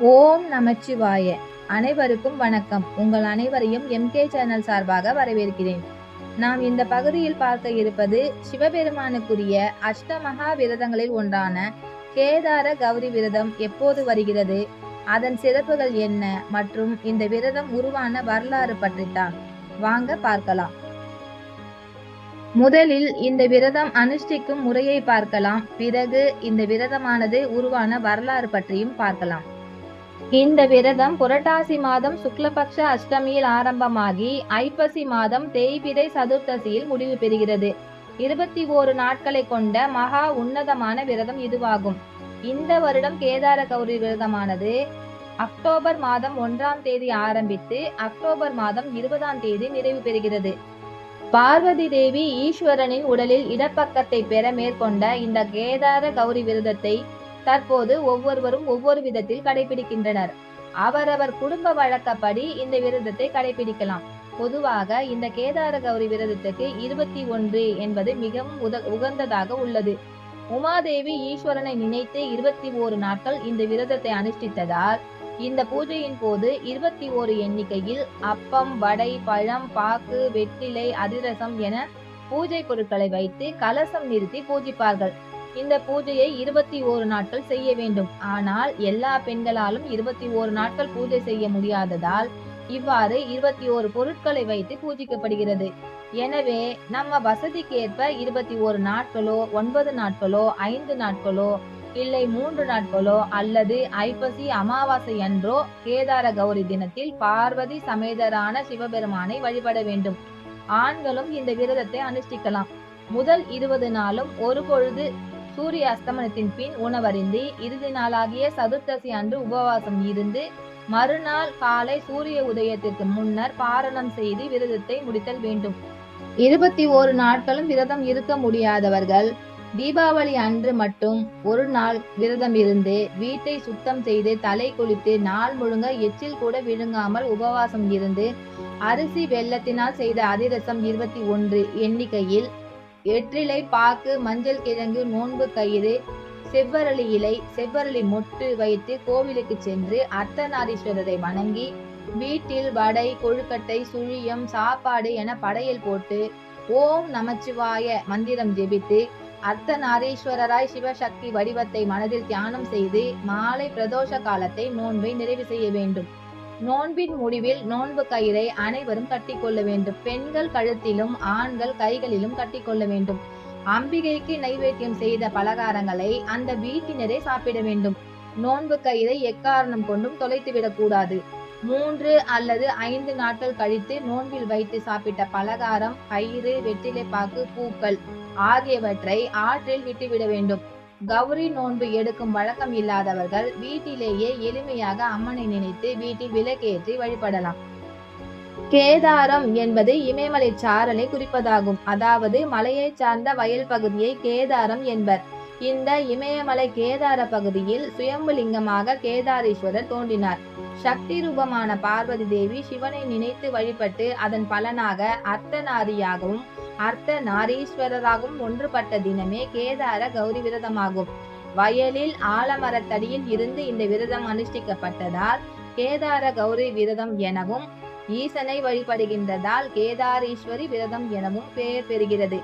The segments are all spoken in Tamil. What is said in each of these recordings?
ஓம் நமச்சிவாய. அனைவருக்கும் வணக்கம். உங்கள் அனைவரையும் எம்கே சேனல் சார்பாக வரவேற்கிறேன். நாம் இந்த பகுதியில் பார்க்க இருப்பது சிவபெருமானுக்குரிய அஷ்டமகா விரதங்களில் ஒன்றான கேதார கௌரி விரதம் எப்போது வருகிறது? அதன் சிறப்புகள் என்ன? மற்றும் இந்த விரதம் உருவான வரலாறு பற்றித்தான். வாங்க பார்க்கலாம். முதலில் இந்த விரதம் அனுஷ்டிக்கும் முறையை பார்க்கலாம். பிறகு இந்த விரதமானது உருவான வரலாறு பற்றியும் பார்க்கலாம். இந்த விரதம் புரட்டாசி மாதம் சுக்லபக்ஷ அஷ்டமியில் ஆரம்பமாகி ஐப்பசி மாதம் தேய்பிரை சதுர்த்தசியில் முடிவு பெறுகிறது. இருபத்தி ஓரு நாட்களை கொண்ட மகா உன்னதமான விரதம் இதுவாகும். இந்த வருடம் கேதார கௌரி விரதமானது அக்டோபர் மாதம் ஒன்றாம் தேதி ஆரம்பித்து அக்டோபர் மாதம் இருபதாம் தேதி நிறைவு பெறுகிறது. பார்வதி தேவி ஈஸ்வரனின் உடலில் இடப்பக்கத்தை பெற மேற்கொண்ட இந்த கேதார கௌரி விரதத்தை தற்போது ஒவ்வொருவரும் ஒவ்வொரு விதத்தில் கடைபிடிக்கின்றனர். அவரவர் குடும்ப வழக்கப்படி இந்த விரதத்தை கடைபிடிக்கலாம். பொதுவாக இந்த கேதார கௌரி விரதத்துக்கு இருபத்தி ஒன்று என்பது மிகவும் உத உகந்ததாக உள்ளது. உமாதேவி ஈஸ்வரனை நினைத்து இருபத்தி ஓரு நாட்கள் இந்த விரதத்தை அனுஷ்டித்ததால் இந்த பூஜையின் போது இருபத்தி ஓரு எண்ணிக்கையில் அப்பம் வடை பழம் பாக்கு வெற்றிலை அதிரசம் என பூஜை பொருட்களை வைத்து கலசம் நிறுத்தி பூஜிப்பார்கள். இந்த பூஜையை இருபத்தி ஓரு நாட்கள் செய்ய வேண்டும். ஆனால் எல்லா பெண்களாலும் இருபத்தி ஓரு நாட்கள் பூஜை செய்ய முடியாததால் இவ்வாறு இருபத்தி ஓரு பொருட்களை வைத்து பூஜிக்கப்படுகிறது. எனவே நம்ம வசதிக்கேற்ப இருபத்தி ஓரு நாட்களோ ஒன்பது நாட்களோ ஐந்து நாட்களோ இல்லை மூன்று நாட்களோ அல்லது ஐப்பசி அமாவாசை அன்றோ கேதார கௌரி தினத்தில் பார்வதி சமேதரான சிவபெருமானை வழிபட வேண்டும். ஆண்களும் இந்த விரதத்தை அனுஷ்டிக்கலாம். முதல் இருபது நாளும் ஒரு பொழுது சூரிய அஸ்தமனத்தின் பின் உணவருந்தி இறுதி நாளாகிய சதுர்த்தசி அன்று உபவாசம் இருந்து மறுநாள் காலை சூரிய உதயத்திற்கு முன்னர் பாரணம் செய்து விரதத்தை முடித்தல் வேண்டும். இருபத்தி ஓரு நாட்களும் விரதம் இருக்க முடியாதவர்கள் தீபாவளி அன்று மட்டும் ஒரு நாள் விரதம் இருந்து வீட்டை சுத்தம் செய்து தலை குளித்து நாள் முழுங்க எச்சில் கூட விழுங்காமல் உபவாசம் இருந்து அரிசி வெள்ளத்தினால் செய்த அதிரசம் இருபத்தி ஒன்று எண்ணிக்கையில் எற்றிலை பாக்கு மஞ்சள் கிழங்கு நோன்பு கயிறு செவ்வரளி இலை செவ்வரளி மொட்டு வைத்து கோவிலுக்கு சென்று அர்த்தநாரீஸ்வரரை வணங்கி வீட்டில் வடை கொழுக்கட்டை சுழியம் சாப்பாடு என படையல் போட்டு ஓம் நமச்சிவாய மந்திரம் ஜெபித்து அர்த்தநாரீஸ்வரராய் சிவசக்தி வடிவத்தை மனதில் தியானம் செய்து மாலை பிரதோஷ காலத்தை நோன்பை நிறைவு செய்ய வேண்டும். நோன்பின் முடிவில் நோன்பு கயிறை அனைவரும் கட்டிக்கொள்ள வேண்டும். பெண்கள் கழுத்திலும் ஆண்கள் கைகளிலும் கட்டிக்கொள்ள வேண்டும். அம்பிகைக்கு நைவேத்தியம் செய்த பலகாரங்களை அந்த வீட்டினரே சாப்பிட வேண்டும். நோன்பு கயிறை எக்காரணம் கொண்டும் தொலைத்து விடக்கூடாது. மூன்று அல்லது ஐந்து நாட்கள் கழித்து நோன்பில் வைத்து சாப்பிட்ட பலகாரம் பயிறு வெற்றிலைப்பாக்கு பூக்கள் ஆகியவற்றை ஆற்றில் விட்டுவிட வேண்டும். கௌரி நோன்பு எடுக்கும் வழக்கம் இல்லாதவர்கள் வீட்டிலேயே எளிமையாக அம்மனை நினைத்து வீட்டில் விளக்கேற்றி வழிபடலாம். கேதாரம் என்பது இமயமலை சாரலை குறிப்பதாகும். அதாவது மலையை சார்ந்த வயல் பகுதியை கேதாரம் என்பர். இந்த இமயமலை கேதார பகுதியில் சுயம்புலிங்கமாக கேதாரீஸ்வரர் தோன்றினார். சக்தி ரூபமான பார்வதி தேவி சிவனை நினைத்து வழிபட்டு அதன் பலனாக அர்த்தநாரியாகவும் அர்த்த நாரீஸ்வரராகவும் ஒன்றுபட்ட தினமே கேதார கௌரி விரதமாகும். வயலில் ஆலமரத்தடியில் இருந்து இந்த விரதம் அனுஷ்டிக்கப்பட்டதால் கேதார கௌரி விரதம் எனவும் ஈசனை வழிபடுகின்றதால் கேதாரீஸ்வரி விரதம் எனவும் பெயர் பெறுகிறது.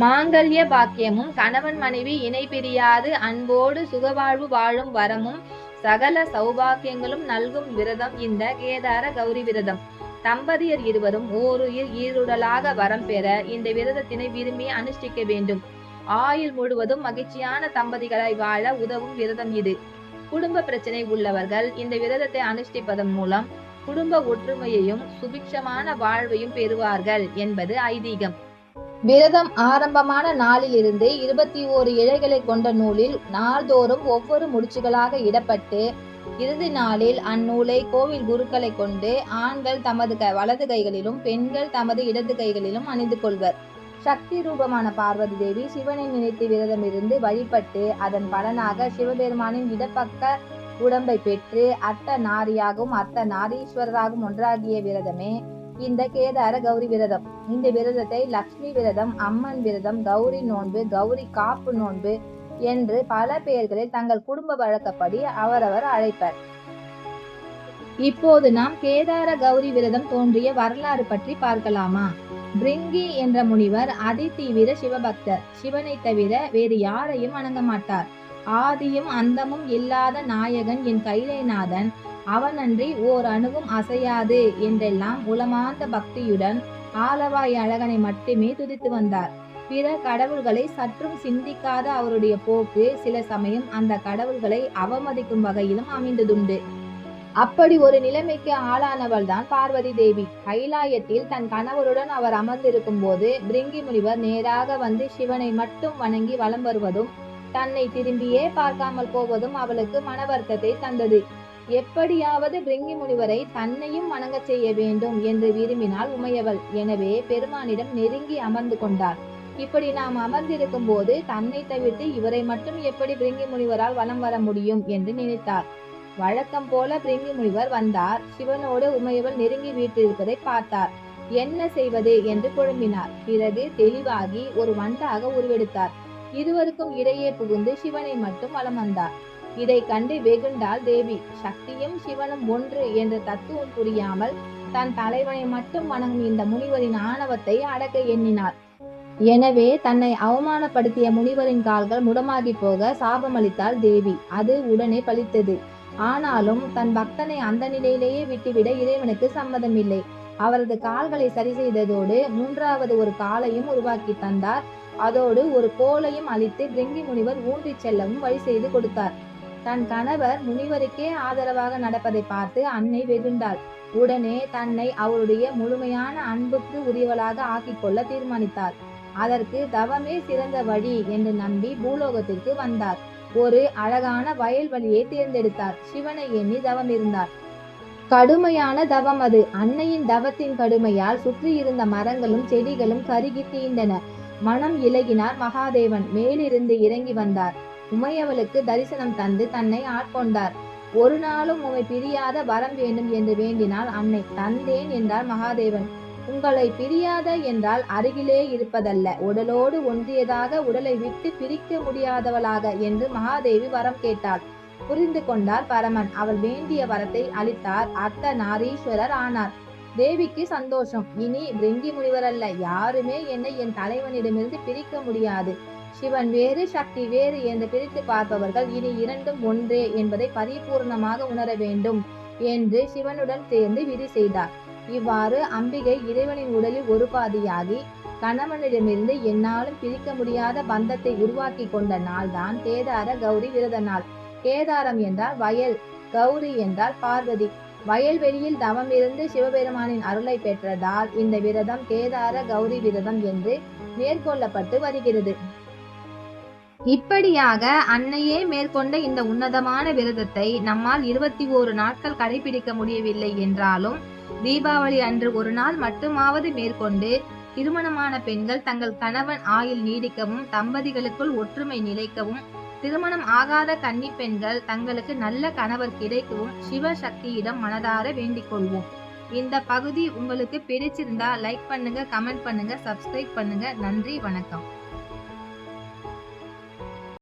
மாங்கல்ய பாக்கியமும் கணவன் மனைவி இணை பிரியாது அன்போடு சுகவாழ்வு வாழும் வரமும் சகல சௌபாக்கியங்களும் நல்கும் விரதம் இந்த கேதார கௌரி விரதம். தம்பதியர் இருவரும் ஓருயிர் ஈருடலாக வரம் பெற இந்த விரதத்தினை விரும்பி அனுஷ்டிக்க வேண்டும். ஆயுள் முழுவதும் மகிழ்ச்சியான தம்பதிகளை வாழ உதவும் விரதம் இது. குடும்ப பிரச்சனை உள்ளவர்கள் இந்த விரதத்தை அனுஷ்டிப்பதன் மூலம் குடும்ப ஒற்றுமையையும் சுபிக்ஷமான வாழ்வையும் பெறுவார்கள் என்பது ஐதீகம். விரதம் ஆரம்பமான நாளிலிருந்து இருபத்தி ஓரு இழைகளை கொண்ட நூலில் நாள்தோறும் ஒவ்வொரு முடிச்சுகளாக இடப்பட்டு இறுதி நாளில் அந்நூலை கோவில் குருக்களை கொண்டு ஆண்கள் தமது க வலது கைகளிலும் பெண்கள் தமது இடது கைகளிலும் அணிந்து கொள்வர். சக்தி ரூபமான பார்வதி தேவி சிவனை நினைத்து விரதம் இருந்து வழிபட்டு அதன் பலனாக சிவபெருமானின் இடப்பக்க உடம்பை பெற்று அர்த்த நாரியாகவும் அர்த்த நாரீஸ்வரராகவும் ஒன்றாகிய விரதமே இந்த கேதார கௌரி விரதம். இந்த விரதத்தை லக்ஷ்மி விரதம் அம்மன் விரதம் கௌரி நோன்பு கௌரி காப்பு நோன்பு என்று பல பெயர்களில் தங்கள் குடும்ப வழக்கப்படி அவரவர் அழைப்பர். இப்போது நாம் கேதார கௌரி விரதம் தோன்றிய வரலாறு பற்றி பார்க்கலாமா? பிரிங்கி என்ற முனிவர் அதிதீவிர சிவபக்தர். சிவனை தவிர வேறு யாரையும் வணங்க மாட்டார். ஆதியும் அந்தமும் இல்லாத நாயகன் என் கைலைநாதன். அவனன்றி ஓர் அணுவும் அசையாது என்றெல்லாம் உளமார்ந்த பக்தியுடன் ஆலவாய் அழகனை மட்டுமே துதித்து வந்தார். பிற கடவுள்களை சற்றும் சிந்திக்காத அவருடைய போக்கு சில சமயம் அந்த கடவுள்களை அவமதிக்கும் வகையிலும் அமைந்ததுண்டு. அப்படி ஒரு நிலைமைக்கு ஆளானவள் தான் பார்வதி தேவி. கைலாயத்தில் தன் கணவருடன் அவர் அமர்ந்திருக்கும் போது பிரிங்கி முனிவர் நேராக வந்து சிவனை மட்டும் வணங்கி வலம் வருவதும் தன்னை திரும்பியே பார்க்காமல் போவதும் அவளுக்கு மன வருத்தத்தை தந்தது. எப்படியாவது பிரிங்கி முனிவரை தன்னையும் வணங்கச் செய்ய வேண்டும் என்று விரும்பினாள் உமையவள். எனவே பெருமானிடம் நெருங்கி அமர்ந்து கொண்டார் இப்படி நாம் அமர்ந்திருக்கும் போது தன்னை தவிர்த்து இவரை மட்டும் எப்படி பிரிங்கி முனிவரால் வலம் வர முடியும் என்று நினைத்தார். வழக்கம் போல பிரிங்கி முனிவர் வந்தார். சிவனோடு உமையவள் நெருங்கி வீட்டிருப்பதை பார்த்தார். என்ன செய்வது? என்று குழம்பினார் பிறகு தெளிவாகி ஒரு வண்டாக உருவெடுத்தார். இருவருக்கும் இடையே புகுந்து சிவனை மட்டும் வலம் வந்தார். இதை கண்டு வெகுண்டாள் தேவி சக்தியும் சிவனும் ஒன்று என்ற தத்துவம் புரியாமல் தன் தலைவனை மட்டும் வணங்கும் இந்த முனிவரின் ஆணவத்தை அடக்க எண்ணினார். எனவே தன்னை அவமானப்படுத்திய முனிவரின் கால்கள் முடமாகி போக சாபமளித்தாள் தேவி. அது உடனே பலித்தது ஆனாலும் தன் பக்தனை அந்த நிலையிலேயே விட்டுவிட இறைவனுக்கு சம்மதமில்லை. அவரது கால்களை சரி செய்ததோடு மூன்றாவது ஒரு காலையும் உருவாக்கி தந்தார். அதோடு ஒரு கோலையும் அளித்து கிரிங்கி முனிவர் ஊன்றிச் செல்லவும் வழி செய்து கொடுத்தார். தன் கணவர் முனிவருக்கே ஆதரவாக நடப்பதை பார்த்து அன்னை வெகுண்டாள். உடனே தன்னை அவருடைய முழுமையான அன்புக்கு உரியவளாக ஆக்கிக்கொள்ள தீர்மானித்தார் அதற்கு தவமே சிறந்த வழி என்று நம்பி பூலோகத்திற்கு வந்தார். ஒரு அழகான வயல்வெளியை தேர்ந்தெடுத்தார். சிவனை எண்ணி தவம் இருந்தார். கடுமையான தவம் அது. அன்னையின் தவத்தின் கடுமையால் சுற்றி இருந்த மரங்களும் செடிகளும் கருகி தீண்டன. மனம் இலகினார் மகாதேவன். மேலிருந்து இறங்கி வந்தார். உமையவளுக்கு தரிசனம் தந்து தன்னை ஆட்கொண்டார். ஒரு நாளும் உமை பிரியாத வரம் வேண்டும் என்று வேண்டினால் அன்னை தந்தேன் என்றார் மகாதேவன். உங்களை பிரியாத என்றால் அருகிலே இருப்பதல்ல. உடலோடு ஒன்றியதாக உடலை விட்டு பிரிக்க முடியாதவளாக என்று மகாதேவி வரம் கேட்டாள். புரிந்து கொண்டார் பரமன். அவள் வேண்டிய வரத்தை அளித்தார். அர்த்த நாரீஸ்வரர் ஆனார். தேவிக்கு சந்தோஷம். இனி பிரிங்கி முனிவர் அல்ல யாருமே என்னை என் தலைவனிடமிருந்து பிரிக்க முடியாது. சிவன் வேறு சக்தி வேறு என்று பிரித்து பார்ப்பவர்கள் இனி இரண்டும் ஒன்றே என்பதை பரிபூர்ணமாக உணர வேண்டும் என்று சிவனுடன் சேர்ந்து விதி செய்தார். இவ்வாறு அம்பிகை இறைவனின் உடலில் ஒரு பாதியாகி கணவனிடமிருந்து என்னாலும் பிரிக்க முடியாத பந்தத்தை உருவாக்கி கொண்ட நாள்தான் கேதார கௌரி விரத நாள். கேதாரம் என்றால் வயல் கௌரி என்றால் பார்வதி. வயல்வெளியில் தவம் இருந்து சிவபெருமானின் அருளை பெற்றதால் இந்த விரதம் கேதார கௌரி விரதம் என்று மேற்கொள்ளப்பட்டு வருகிறது. இப்படியாக அன்னையே மேற்கொண்ட இந்த உன்னதமான விரதத்தை நம்மால் இருபத்தி ஓரு நாட்கள் கடைபிடிக்க முடியவில்லை என்றாலும் தீபாவளி அன்று ஒரு நாள் மட்டுமாவது மேற்கொண்டு திருமணமான பெண்கள் தங்கள் கணவன் ஆயில் நீடிக்கவும் தம்பதிகளுக்குள் ஒற்றுமை நிலைக்கவும் திருமணம் ஆகாத கன்னி பெண்கள் தங்களுக்கு நல்ல கணவர் கிடைக்கவும் சிவசக்தியிடம் மனதார வேண்டிக் கொள்வோம். இந்த பகுதி உங்களுக்கு பிடிச்சிருந்தா லைக் பண்ணுங்க கமெண்ட் பண்ணுங்க சப்ஸ்கிரைப் பண்ணுங்க. நன்றி வணக்கம்.